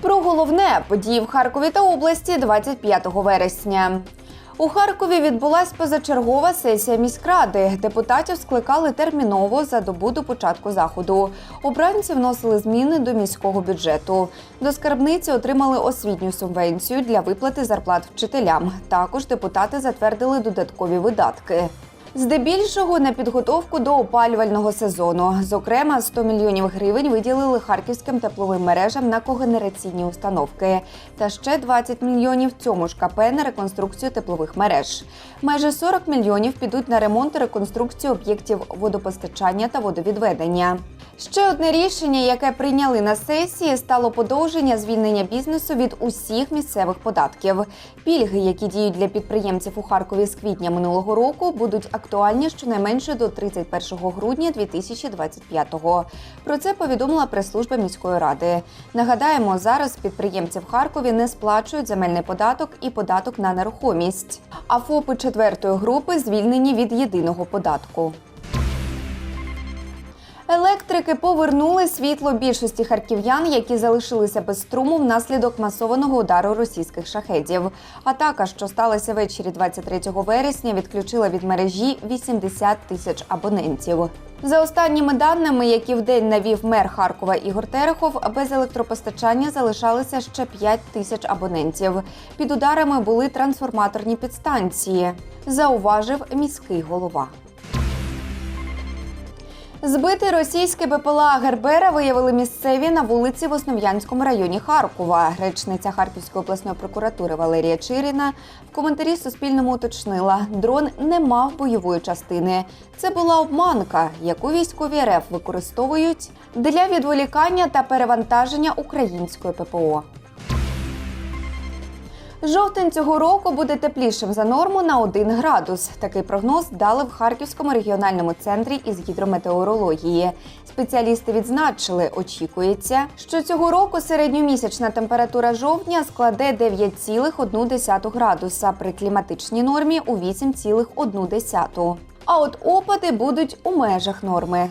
Про головне події в Харкові та області 25 вересня. У Харкові відбулась позачергова сесія міськради. Депутатів скликали терміново за добу до початку заходу. Обранці вносили зміни до міського бюджету. До скарбниці отримали освітню субвенцію для виплати зарплат вчителям. Також депутати затвердили додаткові видатки. Здебільшого на підготовку до опалювального сезону. Зокрема, 100 мільйонів гривень виділили харківським тепловим мережам на когенераційні установки. Та ще 20 мільйонів цьому ж КП на реконструкцію теплових мереж. Майже 40 мільйонів підуть на ремонт і реконструкцію об'єктів водопостачання та водовідведення. Ще одне рішення, яке прийняли на сесії, стало подовження звільнення бізнесу від усіх місцевих податків. Пільги, які діють для підприємців у Харкові з квітня минулого року, будуть актуальні щонайменше до 31 грудня 2025-го. Про це повідомила прес-служба міської ради. Нагадаємо, зараз підприємці в Харкові не сплачують земельний податок і податок на нерухомість. А ФОПи четвертої групи звільнені від єдиного податку. Електрики повернули світло більшості харків'ян, які залишилися без струму внаслідок масованого удару російських шахедів. Атака, що сталася ввечері 23 вересня, відключила від мережі 80 тисяч абонентів. За останніми даними, які вдень навів мер Харкова Ігор Терехов, без електропостачання залишалися ще 5 тисяч абонентів. Під ударами були трансформаторні підстанції, зауважив міський голова. Збитий російський БПЛА Гербера виявили місцеві на вулиці в Основ'янському районі Харкова. Речниця Харківської обласної прокуратури Валерія Чиріна в коментарі Суспільному уточнила, дрон не мав бойової частини. Це була обманка, яку військові РФ використовують для відволікання та перевантаження української ППО. Жовтень цього року буде теплішим за норму на 1 градус. Такий прогноз дали в Харківському регіональному центрі із гідрометеорології. Спеціалісти відзначили, очікується, що цього року середньомісячна температура жовтня складе 9,1 градуса при кліматичній нормі у 8,1. А от опади будуть у межах норми.